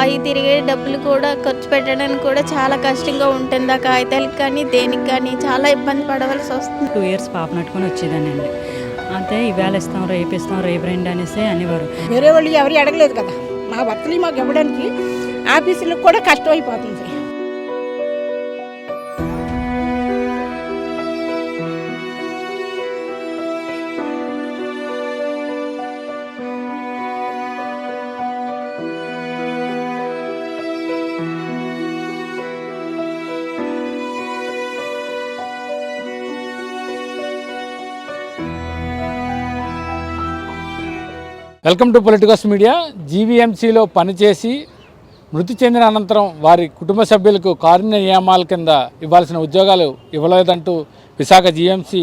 అవి తిరిగే డబ్బులు కూడా ఖర్చు పెట్టడానికి కూడా చాలా కష్టంగా ఉంటుంది ఆ కాగితాలకు కానీ దేనికి కానీ చాలా ఇబ్బంది పడవలసి వస్తుంది. టూ ఇయర్స్ పాప నట్టుకొని వచ్చేదానండి అంతే ఇవాళ ఇస్తాం రేపు ఇస్తాం రేపు రండి అనేసి అనేవారు. వేరే వాళ్ళు ఎవరు అడగలేదు కదా. మా భర్తలు మాకు ఇవ్వడానికి ఆఫీసులకు కూడా కష్టం అయిపోతుంది. Welcome to politicals media. జీవీఎంసీలో పనిచేసి మృతి చెందిన అనంతరం వారి కుటుంబ సభ్యులకు కారుణ్య నియామాల కింద ఇవ్వాల్సిన ఉద్యోగాలు ఇవ్వలేదంటూ విశాఖ జీఎంసీ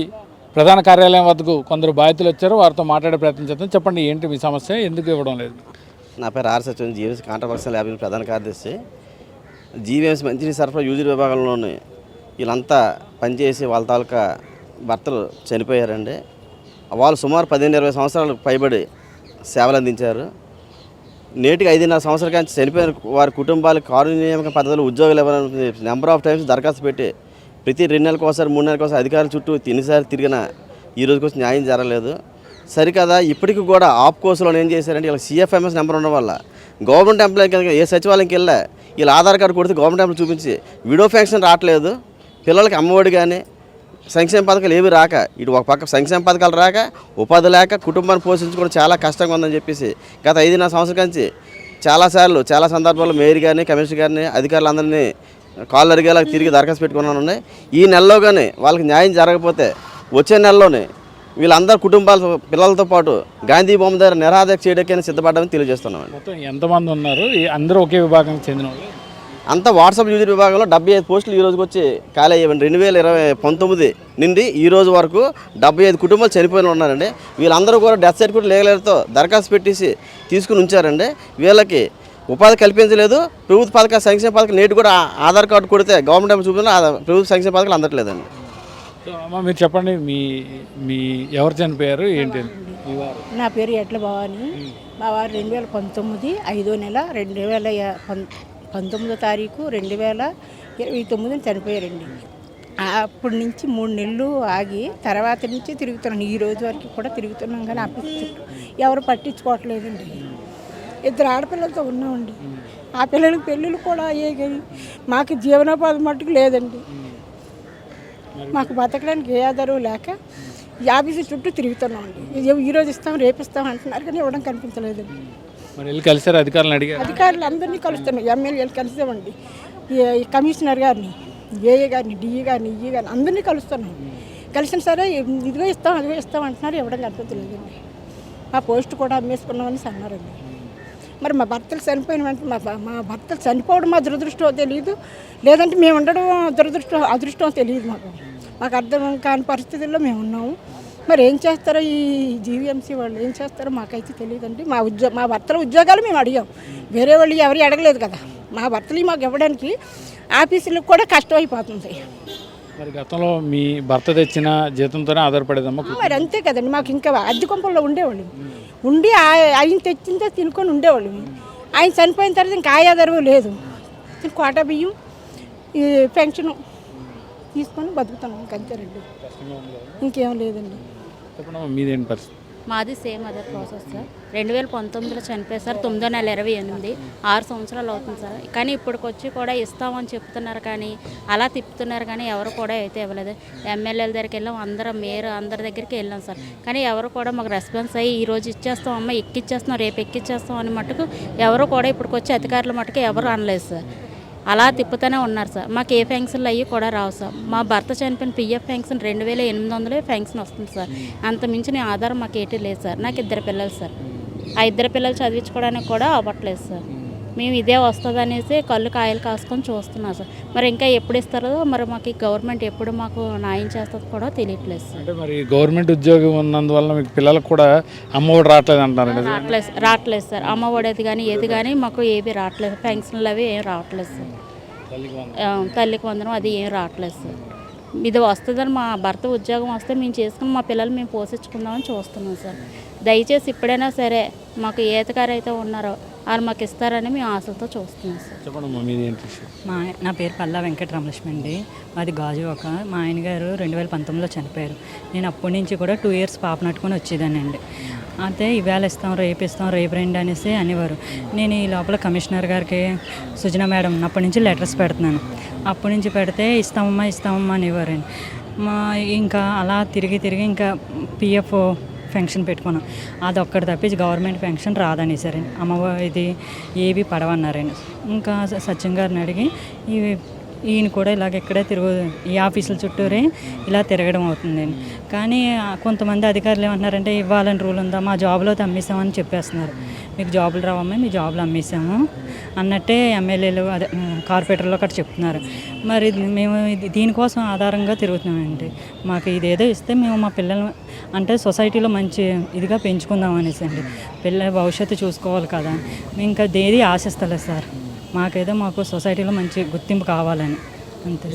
ప్రధాన కార్యాలయం వద్దకు కొందరు బాధితులు వచ్చారు. వారితో మాట్లాడే ప్రయత్నం చేద్దాం. చెప్పండి ఏంటి మీ సమస్య? ఎందుకు ఇవ్వడం లేదు? నా పేరు R Sachivan GVMC controversial lab ప్రధాన కార్యదర్శి. జీవీఎంసీ మంచినీటి సరఫరా యూజర్ విభాగంలోని వీళ్ళంతా పనిచేసి వాళ్ళ తాలూకా భర్తలు చనిపోయారండి. వాళ్ళు సుమారు పదిహేను ఇరవై సంవత్సరాలకు పైబడి సేవలు అందించారు. నేటికి ఐదున్నర సంవత్సరాల కానీ చనిపోయిన వారి కుటుంబాలకు కారు నియామక పద్ధతిలో ఉద్యోగాలు ఇవ్వాలని నెంబర్ ఆఫ్ టైమ్స్ దరఖాస్తు పెట్టి ప్రతి రెండు నెలలకు ఒకసారి మూడు నెలలకు ఒకసారి అధికారుల చుట్టూ ఎన్నిసార్లు తిరిగినా ఈ రోజు కోసం న్యాయం జరగలేదు. సరికదా ఇప్పటికి కూడా ఆప్ కోర్సులో ఏం చేశారంటే ఇలా సిఎఫ్ఎంఎస్ నెంబర్ ఉండడం వల్ల గవర్నమెంట్ ఎంప్లాయీ కనుక ఏ సచివాలయంకి వెళ్ళా వీళ్ళ ఆధార్ కార్డు కొడితే గవర్నమెంట్ ఎంప్లాయీ చూపించి విడో ఫ్యాక్షన్ రావట్లేదు. పిల్లలకి అమ్మఒడి కానీ సంక్షేమ పథకాలు ఏవి రాక ఇటు ఒక పక్క సంక్షేమ పథకాలు రాక ఉపాధి లేక కుటుంబాన్ని పోషించుకోవడం చాలా కష్టంగా ఉందని చెప్పేసి గత ఐదున్నర సంవత్సరం నుంచి చాలాసార్లు చాలా సందర్భాల్లో మేయర్ గారిని కమిషనర్ గారిని అధికారులందరినీ కాళ్ళు అరిగేలా తిరిగి దరఖాస్తు పెట్టుకున్నాను ఈ నెలలో కానీ వాళ్ళకి న్యాయం జరగకపోతే వచ్చే నెలలోనే వీళ్ళందరూ కుటుంబాల పిల్లలతో పాటు గాంధీ బొమ్మ దగ్గర నిరాదక చేయడానికి సిద్ధపడ్డామని తెలియజేస్తున్నామండి. మొత్తం ఎంతమంది ఉన్నారు? అందరూ ఒకే విభాగానికి చెందిన వాళ్ళు అంతా వాట్సాప్ యూజర్ విభాగంలో డెబ్బై ఐదు పోస్టులు ఈ రోజుకి వచ్చి ఖాళీ అయ్యాయండి రెండు వేల ఇరవై పంతొమ్మిది నుండి ఈ రోజు వరకు డెబ్బై ఐదు కుటుంబాలు చనిపోయిన ఉన్నారండి. వీళ్ళందరూ కూడా డెత్ సర్టిఫికేట్ లేగలేరుతో దరఖాస్తు పెట్టేసి తీసుకుని ఉంచారండి. వీళ్ళకి ఉపాధి కల్పించలేదు. ప్రభుత్వ పథకాలు సంక్షేమ పథకాలు నేటి కూడా ఆధార్ కార్డు కొడితే గవర్నమెంట్ చూపిన ప్రభుత్వ సంక్షేమ పథకాలు అందట్లేదండి. సో అమ్మ మీరు చెప్పండి మీ మీ ఎవరు చనిపోయారు ఏంటి? నా పేరు ఎట్ల భవాని మా వారు రెండు వేల పంతొమ్మిది ఐదో నెల రెండు వేల పంతొమ్మిదో తారీఖు రెండు వేల ఇరవై తొమ్మిదిని చనిపోయారండి. అప్పటి నుంచి మూడు నెలలు ఆగి తర్వాత నుంచి తిరుగుతున్నాను ఈ రోజు వరకు కూడా తిరుగుతున్నాం కానీ ఆఫీస్ చుట్టూ ఎవరు పట్టించుకోవట్లేదండి. ఇద్దరు ఆడపిల్లలతో ఉన్నామండి. ఆ పిల్లలకి పెళ్ళిళ్ళు కూడా అయ్యాయి కానీ మాకు జీవనోపాధి మట్టుకు లేదండి. మాకు బతకడానికి ఏ ఆధారం లేక యాభై చుట్టూ తిరుగుతున్నామండి. ఈరోజు ఈ రోజు ఇస్తాం రేపిస్తాం అంటున్నారు కానీ ఇవ్వడం కనిపించలేదండి. మరి వెళ్ళి కలిసారు? అధికారులను అడిగారు? అధికారులు అందరినీ కలుస్తున్నాం ఎమ్మెల్యేలు కలిసామండి. ఈ- కమిషనర్ గారిని ఏఏ గారిని డిఈ గారిని ఈ గారిని అందరినీ కలుస్తున్నాం కలిసిన సరే ఇదిగో ఇస్తాం అదిగో ఇస్తాం అంటున్నారు. ఇవ్వడం కనిపించలేదండి మా పోస్ట్ కూడా అమ్మేసుకున్నామని అన్నారండి. మరి మా భర్తలు చనిపోయిన వెంటనే మా మా భర్తలు చనిపోవడం మా దురదృష్టం తెలియదు లేదంటే మేము ఉండడం దురదృష్టం అదృష్టం తెలియదు మాకు. మాకు అర్థం కాని పరిస్థితుల్లో మేము ఉన్నాము. మరి ఏం చేస్తారో ఈ జీవీఎంసీ వాళ్ళు ఏం చేస్తారో మాకైతే తెలియదండి. మా ఉద్యోగ మా భర్తల ఉద్యోగాలు మేము అడిగాం. వేరే వాళ్ళు ఎవరు అడగలేదు కదా. మా భర్తలు మాకు ఇవ్వడానికి ఆఫీసులకు కూడా కష్టం అయిపోతుంది. మరి గతంలో మీ భర్త తెచ్చిన జీతంతోనే ఆధారపడేదమ్మా ఆ, మరి అంతే కదండి. మాకు ఇంకా అద్దె కొంపల్లో ఉండేవాళ్ళు. ఉండి ఆ- ఆయన తెచ్చిందే తినుకొని ఉండేవాళ్ళు. ఆయన చనిపోయిన తర్వాత ఇంకా ఆయాదరవు లేదు. కోట బియ్యం ఈ పెన్షను తీసుకొని బతుకుతున్నాం. ఇంకంతేనండి ఇంకేం లేదండి. చెప్పండి మీదేంటి పరిస్థితి? మాది సేమ్ అదే ప్రాసెస్ సార్. రెండు వేల పంతొమ్మిదిలో చనిపోయారు సార్. తొమ్మిదో నెల ఇరవై ఎనిమిది. ఆరు సంవత్సరాలు అవుతుంది సార్. కానీ ఇప్పటికొచ్చి కూడా ఇస్తామని చెప్తున్నారు కానీ అలా తిప్పుతున్నారు కానీ ఎవరు కూడా అయితే ఇవ్వలేదు. ఎమ్మెల్యేల దగ్గరికి వెళ్ళాం. అందరం మేయర్ అందరి దగ్గరికి వెళ్ళాం సార్. కానీ ఎవరు కూడా మాకు రెస్పాన్స్ అయ్యి ఈ రోజు ఇచ్చేస్తాం అమ్మ ఎక్కిచ్చేస్తాం రేపు ఎక్కిచ్చేస్తాం అని మటుకు ఎవరు కూడా ఇప్పటికొచ్చి అధికారుల మటుకు ఎవరు అనలేదు సార్. అలా తిప్పుతూనే ఉన్నారు సార్. మాకు ఏ ఫెన్షన్లు అయ్యి కూడా రావు సార్. మా భర్త చనిపోయిన పిఎఫ్ ఫెన్షన్ రెండు వేల ఎనిమిది వందలే ఫెన్షన్ వస్తుంది సార్. అంత మించిన ఆధారం మాకు ఏటీ లేదు సార్. నాకు ఇద్దరు పిల్లలు సార్. ఆ ఇద్దరు పిల్లలు చదివించుకోవడానికి కూడా అవ్వట్లేదు సార్. మేము ఇదే వస్తుంది అనేసి కళ్ళు కాయలు కాసుకొని చూస్తున్నాం సార్. మరి ఇంకా ఎప్పుడు ఇస్తారో మరి మాకు గవర్నమెంట్ ఎప్పుడు మాకు న్యాయం చేస్తుందో కూడా తెలియట్లేదు సార్. అంటే మరి గవర్నమెంట్ ఉద్యోగం ఉన్నందువల్ల మీకు పిల్లలకు కూడా అమ్మఒడి రావట్లేదు అంటారండి అది రావట్లేదు రావట్లేదు సార్. అమ్మ ఒడేది కానీ ఏది కానీ మాకు ఏవి రావట్లేదు. పెన్షన్లు అవి ఏం రావట్లేదు సార్. తల్లికి వందనం. అది ఏం రావట్లేదు సార్. ఇది వస్తుందని మా భర్త ఉద్యోగం వస్తే మేము చేసుకుని మా పిల్లలు మేము పోషించుకుందామని చూస్తున్నాం సార్. దయచేసి ఇప్పుడైనా సరే మాకు అధికారి అయితే ఉన్నారో వాళ్ళు మాకు ఇస్తారని మేము ఆశతో చూస్తున్నాం సార్. చెప్పండి మీది ఏంటి మా నా పేరు పల్లా వెంకటరమలక్ష్మి అండి. మాది గాజు ఒక. మా ఆయన గారు రెండు వేల పంతొమ్మిదిలో చనిపోయారు. నేను అప్పటి నుంచి కూడా టూ ఇయర్స్ పాప నట్టుకొని వచ్చేదానండి అయితే ఈవేళ ఇస్తాం రేపు ఇస్తాం రేపు రండి అనేసి అనేవారు. నేను ఈ లోపల కమిషనర్ గారికి సుజన మేడం అప్పటి నుంచి లెటర్స్ పెడుతున్నాను. అప్పటి నుంచి పెడితే ఇస్తామమ్మా ఇస్తామమ్మా అనేవారండి. మా ఇంకా అలా తిరిగి తిరిగి ఇంకా పిఎఫ్ పెన్షన్ పెట్టుకున్నాం. అది ఒక్కటి తప్పించి గవర్నమెంట్ ఫంక్షన్ రాదనేసారండి అమ్మవ ఇది ఏవి పడవన్నారండి ఇంకా సత్యం గారిని అడిగి ఇవి ఈయన కూడా ఇలాగ ఇక్కడే తిరుగు ఈ ఆఫీసుల చుట్టూరే ఇలా తిరగడం అవుతుందండి కానీ కొంతమంది అధికారులు ఏమంటున్నారంటే ఇవ్వాలని రూల్ ఉందా? మా జాబ్లో అమ్మేసామని చెప్పేస్తున్నారు. మీకు జాబులు రావమ్మా మీ జాబులు అమ్మేసాము అన్నట్టే ఎమ్మెల్యేలు అదే కార్పొరేటర్లు అక్కడ చెప్తున్నారు. మరి మేము ఇది దీనికోసం ఆధారంగా తిరుగుతున్నామండి. మాకు ఇదేదో ఇస్తే మేము మా పిల్లలు అంటే సొసైటీలో మంచి ఇదిగా పెంచుకుందాం అనేసి అండి. పిల్లల భవిష్యత్తు చూసుకోవాలి కదా. ఇంకా దేది ఆశిస్తలేదు సార్. మాకేదో మాకు సొసైటీలో మంచి గుర్తింపు కావాలని. అంతే.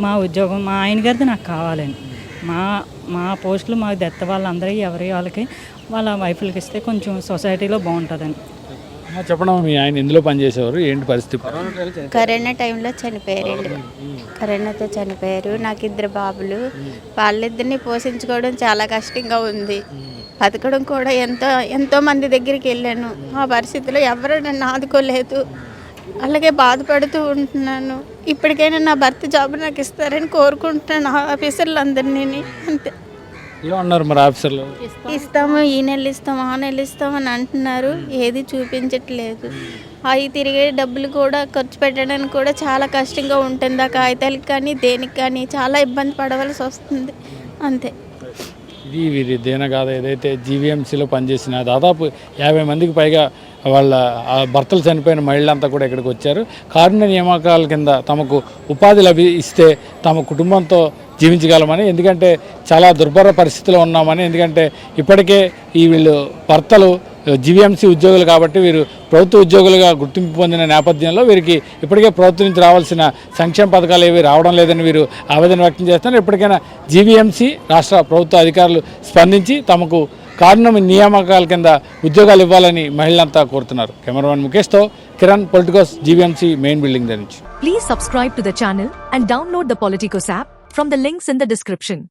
మా ఉద్యోగం మా ఆయన గారిది నాకు కావాలని. మా మా పోస్టులు మాకు దత్త వాళ్ళందరికీ ఎవరి వాళ్ళకి వాళ్ళ వైఫ్లకి ఇస్తే కొంచెం సొసైటీలో బాగుంటుందని. చెప్పండి మీ ఆయన ఎందులో పనిచేసేవారు? ఏంటి పరిస్థితి? కరోనా టైంలో చనిపోయారండి. కరోనాతో చనిపోయారు. నాకు ఇద్దరు బాబులు. వాళ్ళిద్దరిని పోషించుకోవడం చాలా కష్టంగా ఉంది. బతకడం కూడా ఎంతో ఎంతో మంది దగ్గరికి వెళ్ళాను. ఆ పరిస్థితిలో ఎవరు నన్ను ఆదుకోలేదు. అలాగే బాధపడుతూ ఉంటున్నాను. ఇప్పటికైనా నా భర్త జాబ్ నాకు ఇస్తారని కోరుకుంటున్నాను ఆఫీసర్లందరినీ అంతే. ఏమన్నారు మరి ఆఫీసర్లు? ఇస్తాము ఈ నెల ఇస్తాము ఆ నెల ఇస్తాము అని అంటున్నారు. ఏది చూపించట్లేదు. అవి తిరిగే డబ్బులు కూడా ఖర్చు పెట్టడానికి కూడా చాలా కష్టంగా ఉంటుంది. ఆ కాగితాలకి కానీ దేనికి కానీ చాలా ఇబ్బంది పడవలసి వస్తుంది. అంతే. ఇది వీరి దేనగాథ ఏదైతే జీవీఎంసీలో పనిచేసిన దాదాపు యాభై మందికి పైగా వాళ్ళ భర్తలు చనిపోయిన మహిళలంతా కూడా ఇక్కడికి వచ్చారు. కారుణ్య నియామకాల కింద తమకు ఉపాధి లభిస్తే తమ కుటుంబంతో జీవించగలమని ఎందుకంటే చాలా దుర్భర పరిస్థితిలో ఉన్నామని ఎందుకంటే ఇప్పటికే ఈ వీళ్ళు భర్తలు జీవీఎంసీ ఉద్యోగులు కాబట్టి వీరు ప్రభుత్వ ఉద్యోగులుగా గుర్తింపు పొందిన నేపథ్యంలో వీరికి ఇప్పటికే ప్రభుత్వం నుంచి రావాల్సిన సంక్షేమ పథకాలు ఏవి రావడం లేదని వీరు ఆవేదన వ్యక్తం చేస్తున్నారు. ఇప్పటికైనా జీవీఎంసీ రాష్ట్ర ప్రభుత్వ అధికారులు స్పందించి తమకు కారణం నియామకాల కింద ఉద్యోగాలు ఇవ్వాలని మహిళలంతా కోరుతున్నారు. Cameraman ముఖేష్తో Kiran Politicos GVMC main building దగ్గర నుంచి. Please subscribe to the and download the Politicos app from the links in the description